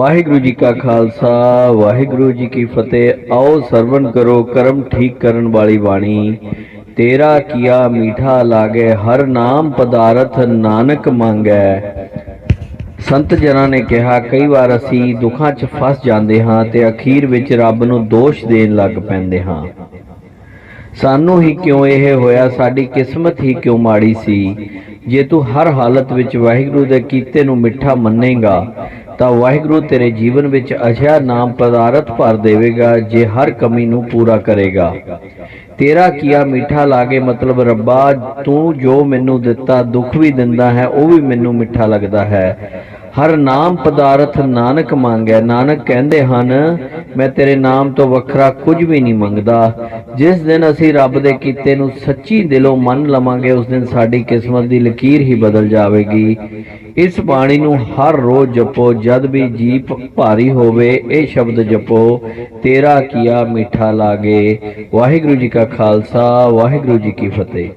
ਵਾਹਿਗੁਰੂ ਜੀ ਕਾ ਖਾਲਸਾ, ਵਾਹਿਗੁਰੂ ਜੀ ਕੀ ਫਤਿਹ। ਆਓ ਸਰਵਣ ਕਰੋ, ਕਰਮ ਠੀਕ ਕਰਨ ਵਾਲੀ ਬਾਣੀ। ਤੇਰਾ ਕੀਆ ਮੀਠਾ ਲਾਗੇ, ਹਰ ਨਾਮ ਪਦਾਰਥ ਨਾਨਕ ਮੰਗੈ। ਸੰਤ ਜਨਾਂ ਨੇ ਕਿਹਾ, ਕਈ ਵਾਰ ਅਸੀਂ ਦੁੱਖਾਂ 'ਚ ਫਸ ਜਾਂਦੇ ਹਾਂ ਤੇ ਅਖੀਰ ਵਿੱਚ ਰੱਬ ਨੂੰ ਦੋਸ਼ ਦੇਣ ਲੱਗ ਪੈਂਦੇ ਹਾਂ। ਸਾਨੂੰ ਹੀ ਕਿਉਂ ਇਹ ਹੋਇਆ? ਸਾਡੀ ਕਿਸਮਤ ਹੀ ਕਿਉਂ ਮਾੜੀ ਸੀ? ਜੇ ਤੂੰ ਹਰ ਹਾਲਤ ਵਿੱਚ ਵਾਹਿਗੁਰੂ ਦੇ ਕੀਤੇ ਨੂੰ ਮਿੱਠਾ ਮੰਨੇਗਾ, ਤਾਂ ਵਾਹਿਗੁਰੂ ਤੇਰੇ ਜੀਵਨ ਵਿੱਚ ਅਜਿਹਾ ਨਾਮ ਪਦਾਰਥ ਭਰ ਦੇਵੇਗਾ ਜੇ ਹਰ ਕਮੀ ਨੂੰ ਪੂਰਾ ਕਰੇਗਾ। ਤੇਰਾ ਕੀਆ ਮਿੱਠਾ ਲਾਗੇ ਮਤਲਬ ਰੱਬਾ, ਤੂੰ ਜੋ ਮੈਨੂੰ ਦਿੱਤਾ ਦੁੱਖ ਵੀ ਦਿੰਦਾ ਹੈ, ਉਹ ਵੀ ਮੈਨੂੰ ਮਿੱਠਾ ਲੱਗਦਾ ਹੈ। ਹਰ ਨਾਮ ਪਦਾਰਥ ਨਾਨਕ ਮੰਗੈ, ਨਾਨਕ ਕਹਿੰਦੇ ਹਨ, ਮੈਂ ਤੇਰੇ ਨਾਮ ਤੋਂ ਵੱਖਰਾ ਕੁਝ ਵੀ ਨਹੀਂ ਮੰਗਦਾ। ਜਿਸ ਦਿਨ ਅਸੀਂ ਰੱਬ ਦੇ ਕੀਤੇ ਨੂੰ ਸੱਚੀ ਦਿਲੋਂ ਮੰਨ ਲਵਾਂਗੇ, ਉਸ ਦਿਨ ਸਾਡੀ ਕਿਸਮਤ ਦੀ ਲਕੀਰ ਹੀ ਬਦਲ ਜਾਵੇਗੀ। ਇਸ ਬਾਣੀ ਨੂੰ ਹਰ ਰੋਜ਼ ਜਪੋ, ਜਦ ਵੀ ਜੀਪ ਭਾਰੀ ਹੋਵੇ, ਇਹ ਸ਼ਬਦ ਜਪੋ, ਤੇਰਾ ਕੀਆ ਮਿੱਠਾ ਲਾਗੇ। ਵਾਹਿਗੁਰੂ ਜੀ ਕਾ ਖਾਲਸਾ, ਵਾਹਿਗੁਰੂ ਜੀ ਕੀ ਫਤਿਹ।